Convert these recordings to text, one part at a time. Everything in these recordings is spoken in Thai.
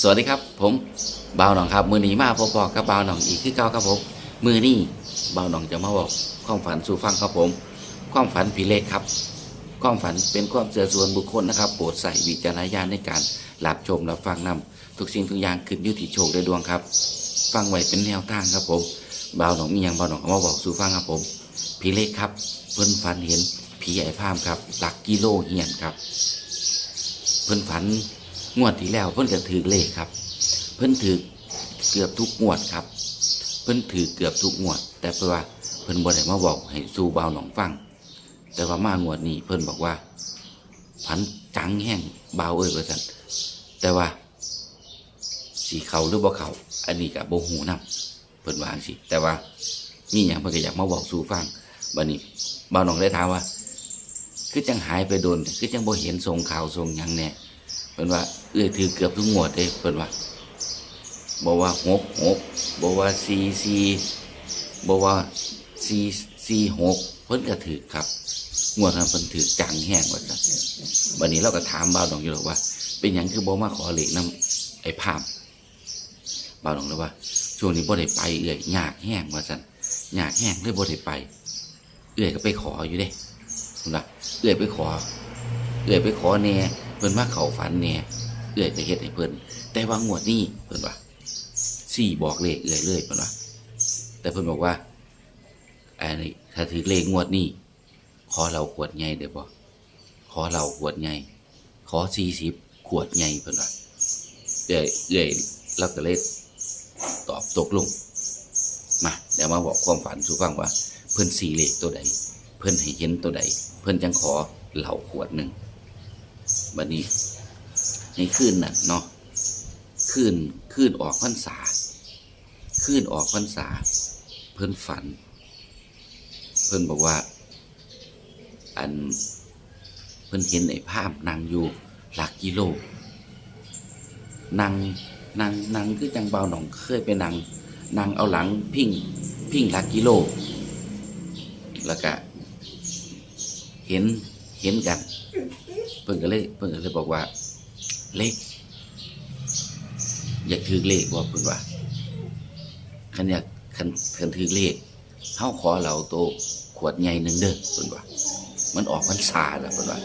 สวัสดีครับ ผมบ่าวหนองครับ มือนี้มาพบๆกับบ่าวหนองอีกคือเก่าครับผม มือนี้บ่าวหนองจะมาบอกความฝันสู่ฟังครับผม ความฝันผีเล็กครับ ความฝันเป็นความเชื่อส่วนบุคคลนะครับโปรดใส่วิจารณญาณในการรับชมรับฟังนำทุกสิ่งทุกอย่างขึ้นอยู่ที่โชคได้ดวงครับ ฟังไว้เป็นแนวทางครับผมบ่าวหนองมีหยังบ่าวหนองมาบอกสู่ฟังครับผมผีเล็กครับ เพิ่นฝันเห็นผีไอ้พามครับ หลักกิโลเฮียนครับ เพิ่นฝัน งวดที่แล้วเพิ่นก็ถือเลขครับ เพิ่นถือเกือบทุกงวดครับ เพิ่นถือเกือบทุกงวด แต่เพื่อว่าเพิ่นบ่ได้มาบอกให้สู่บ่าหนองฟัง แต่ว่ามางวดนี้เพิ่นบอกว่าฝันจังแห้งเบาเอ้ยว่าซั่นแต่ว่าสีเขาหรือบ่เขาอันนี้ก็บ่ฮู้นํเพิ่นวาจังซี่แต่ว่ามีหยังเพิ่นก็อยากมาบอกสู่ฟังบัดนี้บ่าวหนองได้ถามว่า คือจังหายไปโดน คือจังบ่เห็นทรงข่าวทรงหยังแน่ เพิ่นว่า เอ้ยถือเกือบทุกงวดเด้เพิ่นว่าบอกว่าหกหกบอกว่าสี่สี่บอกว่าสี่สี่หกเพิ่นก็ถือครับงวดนั้นเพิ่นถือจังแห้งว่าซั่นวันนี้เราก็ถามบ่าวดองอยู่หรอกว่า เป็นหยังคือบ่มาขอเหลขนํไอ้ภาพบ่าวดองเลยว่า ช่วงนี้บ่ได้ไปเอื้อยยากแห้งว่าซั่นยากแห้งเลยบ่ได้ไป เอื้อยก็ไปขออยู่เด้คุณล่ะเอื้อยไปขอ เอื้อยไปขอแหน่ เพิ่นมาเข้าฝันแหน่ยเอื้อยก็เฮ็ดให้เพิ่นแต่ว่างวดนี้เพิ่นว่าสี่บอกเลขเอื้อยเลยเพิ่นว่าแต่เพิ่นบอกว่าอันนี้ถ้าถือเลขงวดนี้ขอเราขวดใหญ่เด้อบ่ขอเราขวดใหญ่ขอสี่สิบขวดใหญ่เพิ่นว่าเอื้อยเอื้อยแล้วก็เลยตอบตกลงมาเดี๋ยวมาบอกความฝันสู่ฟังว่า เพิ่นสี่เลขตัวใด เพิ่นให้เห็นตัวใด เพิ่นจังขอเหล่าขวดหนึ่ง บัดนี้ ในคืนนั้นเนาะคืนคืนออกพรรษาคืนออกพรรษา เพิ่นฝัน เพิ่นบอกว่า อันเพิ่นเห็นไอ้ภาพนางอยู่หลักกิโลนางนางนางคือจังเบาหนองเคยไปนางนางเอาหลังพิงพิงหลักกิโล แล้วก็เห็น เห็นกัน เพิ่นก็เลยเพิ่นก็เลยบอกว่า เลขอยากถือเลขบอกเพิ่นว่าคันอยากคันคันถือเลขเฮาขอเราโตขวดใหญ่หนึ่งเด้อเพิ่นว่า มันออกพรรษาแล้วเพิ่นว่า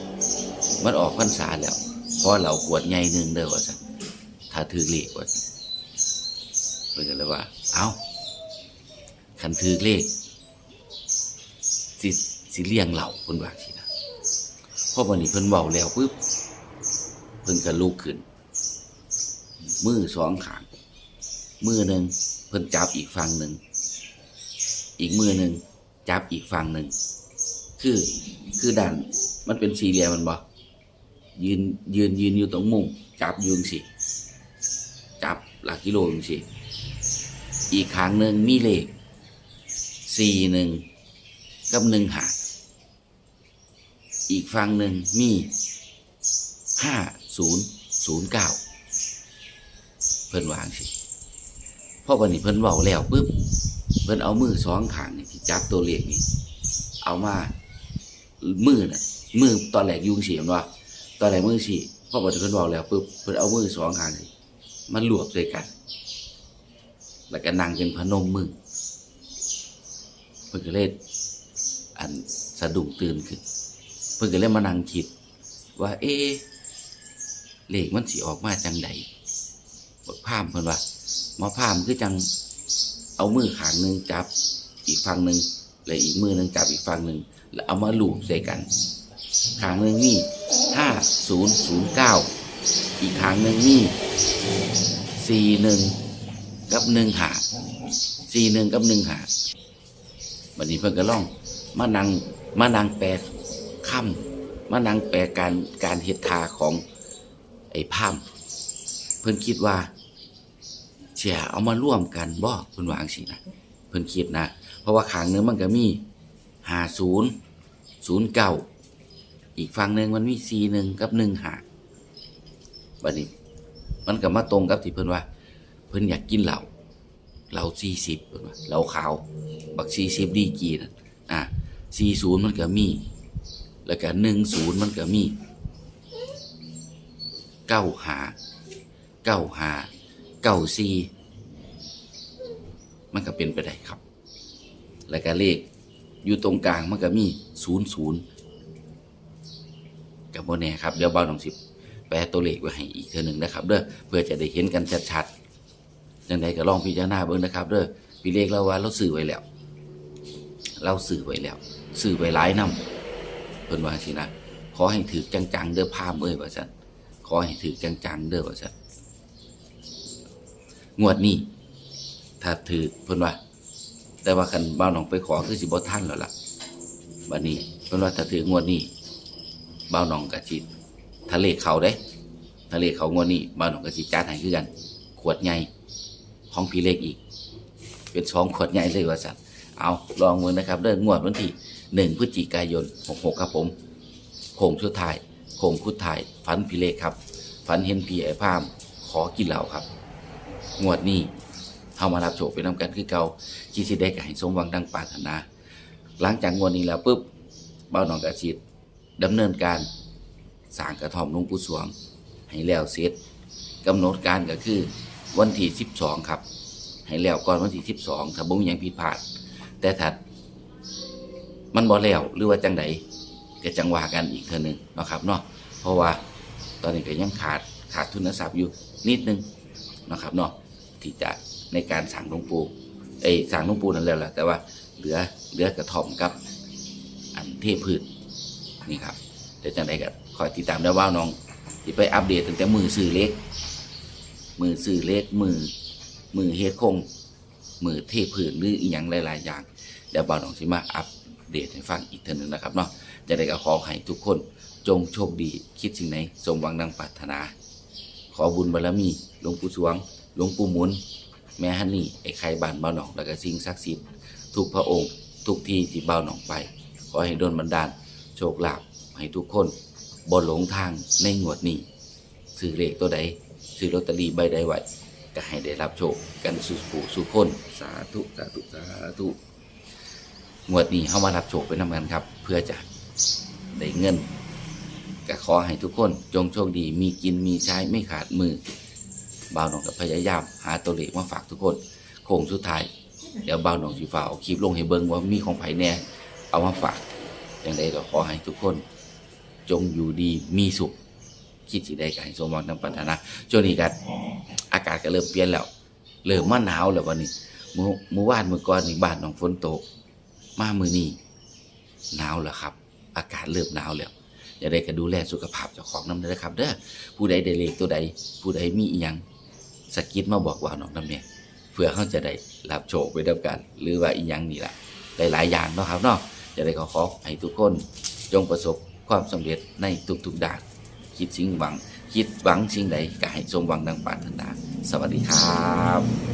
มันออกพรรษาแล้วขอเราขวดใหญ่หนึ่งเด้อว่าซั่นถ้าถือเลขว่าซั่นเพิ่นก็เลยว่า เอาคันถือเลขสิสิเลี้ยงเหล่าเพิ่นว่าสินะ พอวันนี้เพิ่นเว้าแล้วปุ๊บเพิ่นก็ลุกขึ้น มือสองขางมือหนึ่งเพิ่นจับอีกฝั่งหนึ่งอีกมือหนึ่งจับอีกฝั่งหนึ่งคือคือด้านมันเป็นสี่เหลี่ยมมันบ่ยืนยืนยืนอยู่ตรงมุมจับยืนสิจับหลักกิโลจังสิอีกขางหนึ่งมีเลขสี่หนึ่งกับหนึ่งหา อีกฝั่งหนึ่งมีห้าศูนย์ศูนย์เก้าเพิ่นวางสิพอวันนี้เพิ่นเว้าแล้วปุ๊บเพิ่นเอามือสองข้างนี่ที่จับตัวเลขนี่เอามามือน่ะมือตอนแรกยุงเสียมนว่าตอนแรกมือสี่พอวันนี้เพิ่นเว้าแล้วปุ๊บเพิ่นเอามือสองข้างนี่มันรวบด้วยกัน แล้วก็นั่งเป็นพนมมือเพิ่นก็เลยอันสะดุ้งตื่นขึ้น พิ่นก็เลยมานั่งคิด ว่า เอ๊เลขมันสิออกมาจังใดบักพามเพิ่นว่ามอพามคือจัง เอามือขางหนึ่งจับ อีกฝั่งหนึ่งแล้วอีกมือหนึ่งจับอีกฝั่งหนึ่งแล้วเอามาลูบใส่กันขางหนึ่งนี่ห้าศูนย์ศูนย์เก้าอีกขางหนึ่งนี่สี่หนึ่งกับหนึ่งหาสี่หนึ่งกับหนึ่งหาวันนี้เพิ่นก็ล่อง มานั่งมานั่งแปล คำมานั่งแปลการการเฮ็ดทาของไอ้พามเพิ่นคิดว่าเสียเอามาร่วมกันบ่เพิ่นวาจั่งสินะเพิ่นคิดนะ เพราะว่าขางหนึงมันก็มีหาศูนย์ศูนย์เก้าอีกฝั่งหนึ่งมันมีสี่หนึ่งกับหนึ่งหาบัดนี้ มันก็มาตรงกับที่เพิ่นว่า เพิ่นอยากกินเหล้าเราสี่สิบเราขาว บักสี่สิบดีกรีนั่นอะสี่ศูนย์มันก็มี แล้วก็หนึ่งศูนย์มันก็มีเก้าหาเก้าหาเก้าสี่มันก็เป็นไปได้ครับ แล้วก็เลขอยู่ตรงกลางมันก็มีศูนย์ศูนย์กับโมแน่ครับเดี๋ยวเบาหนองสิบแปลตัวเลขไว้ให้อีกเท่านึงนะครับเด้อเพื่อจะได้เห็นกันชัดๆยังไงก็ลองพิจารณาเบิ่งนะครับเด้อพี่เลขเราว่าเราสื่อไว้แล้ว เราสื่อไว้แล้ว สื่อไว้หลายนำเพิ่นว่าสินะขอให้ถือจังๆเด้อพามเอ้ยว่าซั่นขอให้ถือจังๆเด้อว่าซั่นงวดนี้ถ้าถือเพิ่นว่า แต่ว่าคันบ่าวหนองไปขอคือสิบ่ทันแล้วล่ะบัดนี้เพิ่นว่าถ้าถืองวดนี้บ่าวหนองก็สิทะเลเขาเด้ทะเลเขางวดนี้บ่าวหนองก็สิจัดให้คือกัน ขวดใหญ่ของพี่เล็กอีก เป็นสองขวดใหญ่เลยว่าซั่นเอาลองมือนะครับเด้องวดวันที่ 1พฤศจิกายน 66 ครับผมโค้งชุดท้ายโค้งคุดท้ายฝันพี่เลกครับ ฝันเห็นพีไอ้พาม ขอกินเหล้าครับ งวดนี้เฮามารับโชคไปนำกันคือเก่าที่สิได้ก็ให้สมหวังดังปรารถนา หลังจากงวดนี้แล้วปุ๊บเบ้าหนองกระชิดดำเนินการสร้างกระท่อมหลวงปู่สวง ให้แล้วเสร็จกำหนดการก็คือวันที่ 12 ครับ ให้แล้วก่อนวันที่ 12 ถ้าบ่มีหยังผิดพลาด แต่ถ้า มันบ่แล้วหรือว่าจังใดก็จังว่ากันอีกเทื่อหนึงนะครับเนาะเพราะว่าตอนนี้ก็ยังขาดขาดทุนทรัพย์อยู่นิดนึงนะครับเนาะที่จะในการสั่งหลวงปู่เอ้สั่งหลวงปู่นั่นแล้วแหละแต่ว่าเหลือเหลือกระท่อมกับ อันเทพืชนี่ครับเดี๋ยวจังใดก็คอยติดตามได้ว่าน้องที่ไปอัปเดตตั้งแต่มือสื่อเล็ก มือสื่อเล็กมือมือเฮดคงมือเทพืชหรืออีหยังหลาย ๆ อย่างเดี๋ยวบ่าวน้องสิมาอัป เดตให้ฟังอีกเทื่อหนึงนะครับเนาะจะได้ก็ขอให้ทุกคนจงโชคดีคิดสิ่งไหนสมหวังดังปรารถนา ขอบุญบารมีหลวงปู่สวงหลวงปู่หมุน แม่ฮันนี่ไอ้ไข่บานเบาหนองแล้วก็สิ่งศักดิ์สิทธิ์ทุกพระองค์ ทุกที่ที่เบาหนองไป ขอให้โดนบันดาล โชคลาภให้ทุกคนบนหลงทางในงวดนี้ซื้อเลขตัวใดซื้อลอตเตอรี่ใบใดไว้ก็ให้ได้รับโชคกันสุผู้สุคนสาธุสาธุสาธุ งวดนี้เข้ามารับโชคไปนำกันครับ เพื่อจะได้เงินก็ขอให้ทุกคนจงโชคดีมีกินมีใช้ไม่ขาดมือบ่าวหนองกับพยายามหาตัวเลขมาฝากทุกคนโค้งสุดท้าย เดี๋ยวบ่าวหนองสีฟ้าเอาคลิปลงให้เบิ่งว่ามีของไผ่แน่เอามาฝากอย่างใดก็ขอให้ทุกคน จงอยู่ดีมีสุข คิดสิได้ก็ให้สมหวังดังปรารถนาช่วงนี้ก็อากาศก็เริ่มเปลี่ยนแล้วเริ่มมาหนาวแล้ววันนี้เมื้อวานเมื้อก่อนนี่บ้านหนองฝนตก มามือนี้หนาวแล้วครับ อากาศเริ่มหนาวแล้วอย่าได้ก็ดูแลสุขภาพเจ้าของน้ำเด้อครับเด้อผู้ใดได้เลขตัวใด ผู้ใดมีอีหยังสกิดมาบอกว่าน้องน้ำเนี่ยเพื่อเขาจะได้รับโชคไปด้วยกัน หรือว่าอีหยังนี่แหละหลายๆอย่างเนาะครับเนาะจะได้ขอขอให้ทุกคนจงประสบความสำเร็จในทุกๆด้านคิดสิ่งหวัง คิดหวังสิ่งใดก็ให้สมหวังดังปรารถนา สวัสดีครับ